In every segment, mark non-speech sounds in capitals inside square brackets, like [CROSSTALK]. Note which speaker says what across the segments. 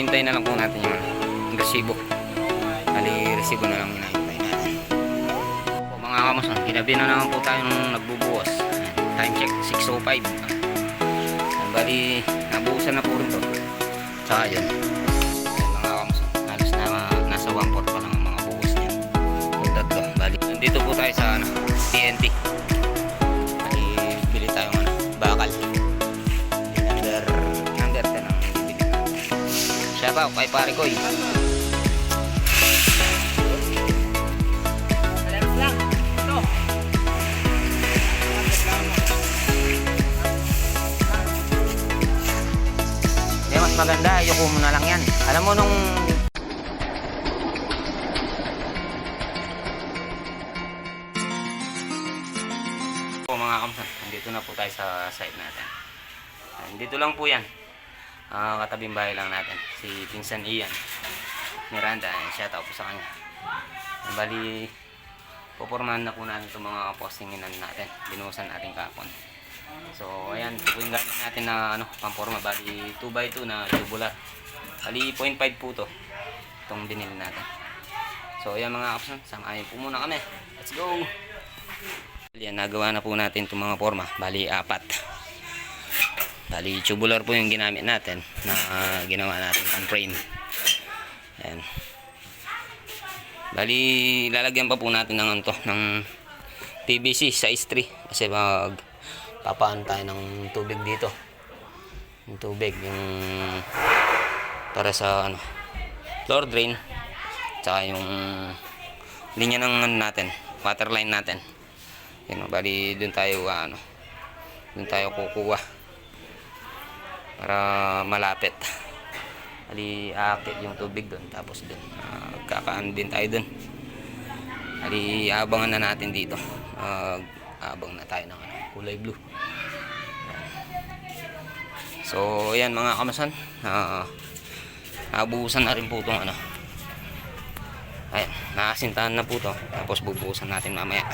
Speaker 1: hinihintay na lang po natin yung, resibo. Bali, resibo na lang hinahintay natin. Po mga kamos, ah, ginabi na naman po tayo nung nagbubuwas. Time check, 6.05. Ayan, Bali, nabuhusan na po rin to. Tsaka yun. Mga kamos, ah, halos na, nasa 1 pa lang ang mga buhos niya. Yung tatlo. Bali, nandito po tayo sa ano, Out kay pare ko eh. Hindi, mas maganda. Ayoko mo na lang yan. Alam mo nung... Po mga kamsan, nandito na po tayo sa site natin. Ayan, Dito lang po yan. Ah, katabing bahay lang natin. Si Pinsan Ian. Miranda. Ayan, shout out po sa kanya. Ayan, Bali, pupormahan na po natin itong mga postinginan natin. Binuhusan natin kapon. So, ayan, yung gamit natin na ano, pamporma. Bali, 2x2 na tubular. Bali, 0.5 po to. Itong binili natin. So, ayan mga kapsan, samahin po muna kami. Let's go! Yan, nagawa na po natin itong mga forma. Bali, apat. Bali, tubular po yung ginamit natin na ah, ginawa natin ang frame. Ayan. Bali, lalagyan pa po natin ng anto ng PVC size 3 kasi mag papaan tayo ng tubig dito. Yung tubig, yung para sa ano, floor drain tsaka yung linya ng ano natin, water line natin. Yun, bali doon tayo ah, ano, doon tayo kukuha para malapit. [LAUGHS] Bali aakit yung tubig doon tapos doon uh, kakaan din tayo doon. Bali abangan na natin dito. Uh, abang na tayo ng ano, kulay blue. So ayan mga kamasan, uh, nabuhusan na rin po itong ano. Ayan, nakasintahan na po to. Tapos bubuhusan natin mamaya.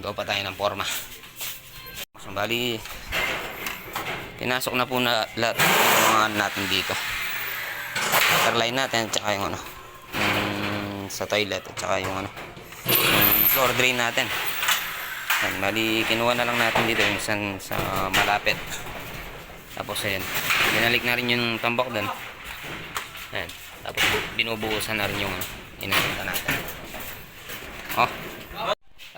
Speaker 1: Gawa pa tayo ng forma. Bali, pinasok na po na lahat ng mga natin dito. Waterline natin, tsaka yung ano, yung sa toilet, at tsaka yung ano, yung floor drain natin. Yan, bali, kinuha na lang natin dito yung isang sa malapit. Tapos, ayan, binalik na rin yung tambak doon. Ayan, tapos bu- binubuhusan na rin yung ano, inasinta natin. Oh,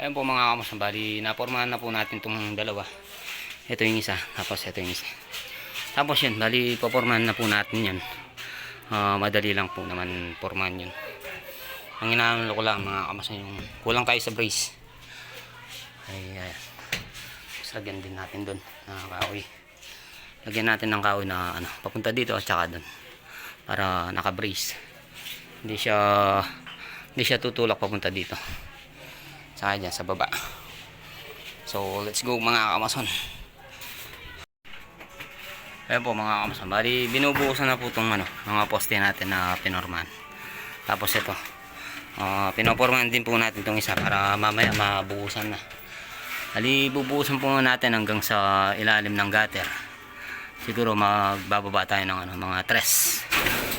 Speaker 1: Ayun po mga kamos, bali napormahan na po natin itong dalawa. Ito yung isa, tapos ito yung isa. Tapos yun, bali papormahan na po natin yan. Ah, madali lang po naman pormahan yun. Ang inaano ko lang mga kamos yung kulang tayo sa brace. Ay, ay. Tapos lagyan din natin doon na kahoy. Lagyan natin ng kahoy na ano, papunta dito at saka doon. Para naka-brace. Hindi siya hindi siya tutulak papunta dito saka dyan sa baba. So let's go mga kamason ayun po mga kamason bali binubuhusan na po itong ano, mga poste natin na pinorman tapos ito uh, pinoporman din po natin itong isa para mamaya mabuhusan na. Bali bubuhusan po natin hanggang sa ilalim ng gutter. Siguro magbababa tayo ng ano, mga tres.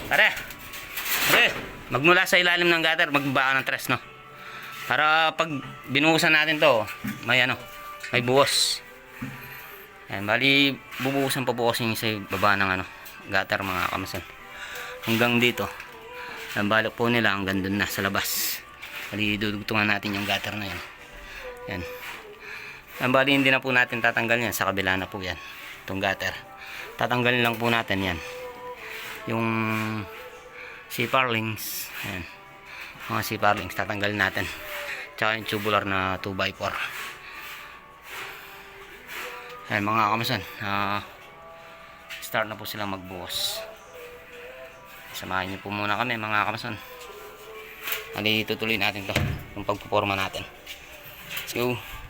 Speaker 1: Pare pare magmula sa ilalim ng gutter magbaba ng tres no para pag binuhusan natin to, may ano, may buhos. Ayan, bali bubuhusan pa po sa baba ng ano, gutter mga kamasan. Hanggang dito. Ang balok po nila hanggang dun na sa labas. Bali dudugtungan natin yung gutter na yan. Yan. Ang bali hindi na po natin tatanggal yan. Sa kabila na po yan. Itong gutter. Tatanggalin lang po natin yan. Yung siparlings. Ayan mga siparlings tatanggalin natin tsaka yung tubular na 2x4 ayan mga kamasan uh, start na po silang magbuhos samahan niyo po muna kami mga kamasan hali tutuloy natin to yung pagpuporma natin. Let's go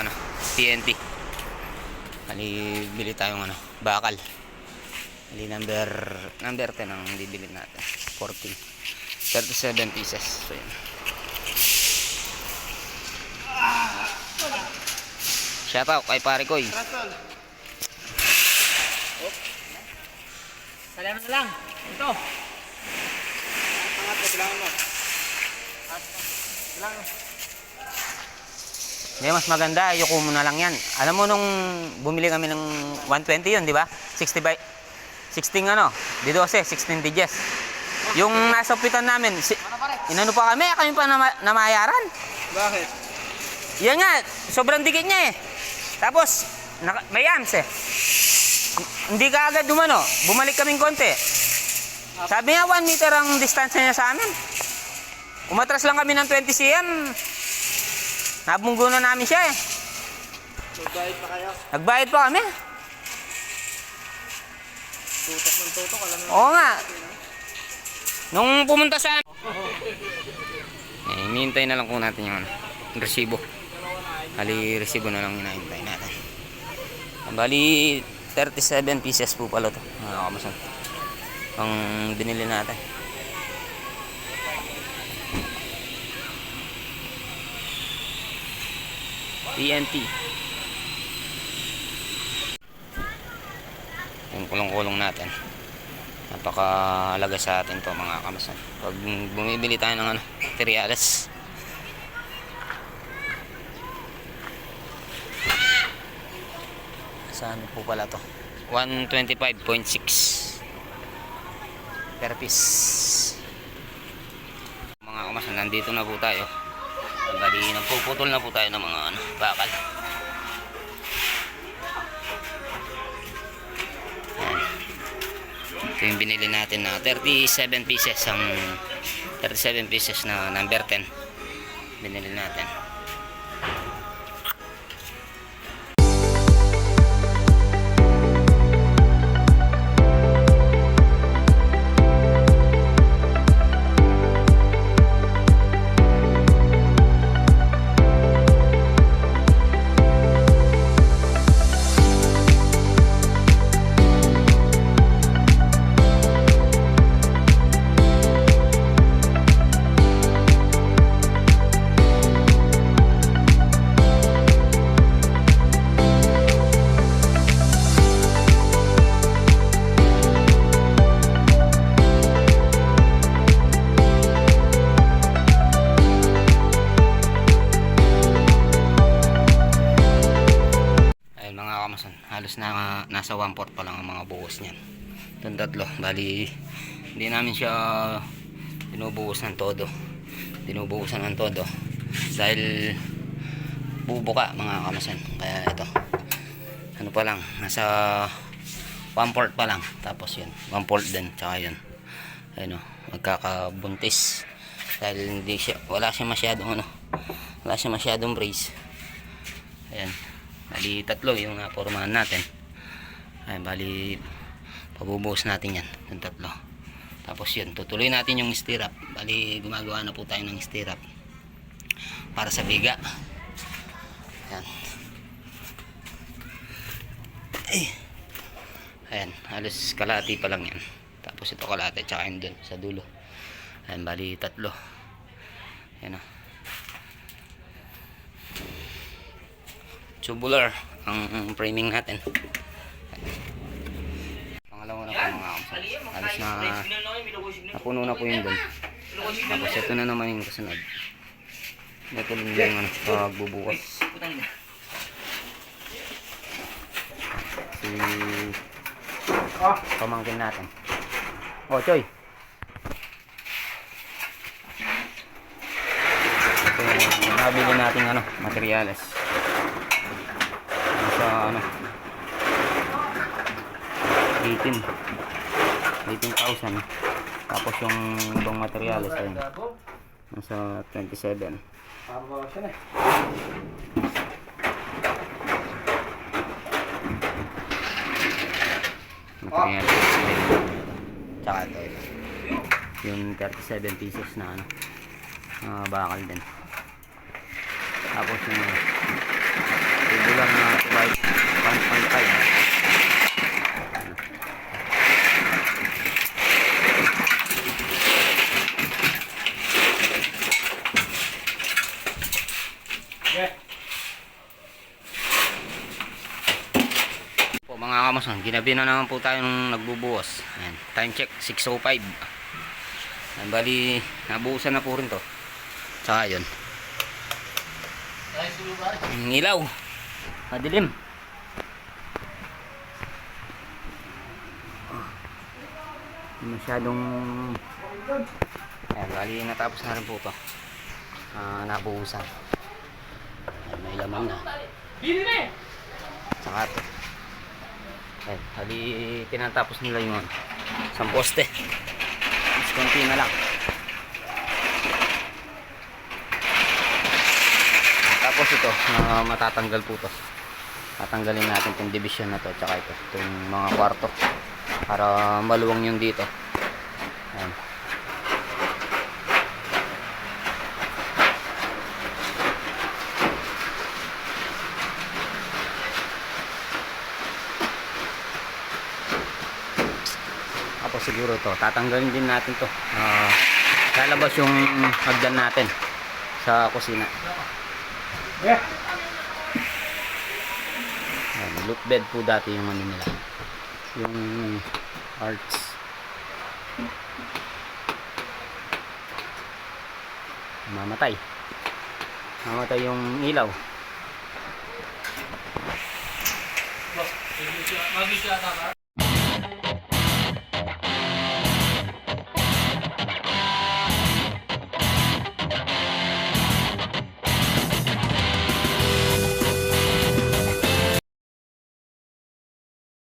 Speaker 1: sa ano, TNT. Bali, bili tayong ano, bakal. Bali, number, number 10 ang bibili natin. 14. 37 pieces. So, yun. Shout out kay pare Koy.
Speaker 2: Salamat na lang. Ito. Angat ko, bilangan mo. Bilangan mo.
Speaker 1: Hindi, mas maganda. Ayoko mo na lang yan. Alam mo nung bumili kami ng 120 yun, di ba? 60 by... 16 ano? Di 12, 16 digits. Yung nasa upitan namin, si, inano pa kami, kami pa nama, namayaran.
Speaker 2: Bakit?
Speaker 1: Yan nga, sobrang dikit niya eh. Tapos, naka, may yams eh. Hindi ka agad dumano. Bumalik kaming konti. Sabi niya, 1 meter ang distansya niya sa amin. Umatras lang kami ng 20 cm. Nabunggo na namin siya eh.
Speaker 2: Magbayad pa kayo.
Speaker 1: Nagbayad pa kami.
Speaker 2: Tutok ng tutok. Alam mo.
Speaker 1: Oo nga. Nung pumunta sa. Eh, hinihintay na lang po natin yung ano, resibo. Bali, resibo na lang hinahintay natin. Bali, 37 pieces po pala to. Mga kamasan. Ang binili natin. TNT. Yung kulong-kulong natin. Napakalaga sa atin to mga kamasan. Pag bumibili tayo ng ano, materials. Saan po pala to? 125.6 per piece. Mga kamasan, nandito na po tayo. Bali, nagpuputol na po tayo ng mga ano, bakal. Ito yung binili natin na 37 pieces ang 37 pieces na number 10 binili natin nasa 1 4 pa lang ang mga buhos niyan. Itong tatlo bali hindi namin siya binubuhos ng todo. Binubuhusan ng todo. Dahil bubuka mga kamason kaya ito ano pa lang nasa 1 4 pa lang. Tapos yun 1 4 din tsaka yun. Ayun o magkakabuntis. Dahil hindi siya wala siya masyadong ano wala siya masyadong brace. Ayan bali tatlo yung napormahan natin ayan bali pabubuhos natin yan yung tatlo. Tapos yun tutuloy natin yung stirrup. Bali gumagawa na po tayo ng stirrup para sa biga. Ayan. Ay. Ayan halos kalati pa lang yan. Tapos ito kalate tsaka yun dun sa dulo. Ayan bali tatlo. Ayan o tubular ang framing natin pangalawa na po mga halos na napuno na po yun dun. Tapos ito na naman yung kasunod. Ito lang yung ano, pagbubukas. Si pamangkin natin. Oh Choy. Ito yung nabili natin ano materials sa ano 18 18,000 tapos yung ibang materials ayun. Nasa 27
Speaker 2: Pabawa siya na.
Speaker 1: materials. Tsaka ito yung 37 pieces na ano mga bakal din. Tapos yung tubular na tibay 1.5
Speaker 2: Yeah.
Speaker 1: Mga kamason, ginabi na naman po tayo nung nagbubuhos. Ayan, time check 6.05. Ayan, bali, nabuhusan na po rin to. Tsaka yun. Ang ilaw. Madilim. Hindi Masyadong... Ayan, bali natapos na rin po to. Ah, nabuhusan. Ayan, may laman na. Tsaka to. Ay, hali tinatapos nila yung ano, isang poste. Mas konti na lang. Tapos ito, na matatanggal po to. Tatanggalin natin itong division na to, tsaka ito, itong mga kwarto. Para maluwang yung dito. Ayan. Tapos siguro to, tatanggalin din natin to. Ah, lalabas yung hagdan natin sa kusina.
Speaker 2: Yeah.
Speaker 1: Ayan, loop bed po dati yung ano nila. Yung arts. Mamatay. Mamatay yung ilaw.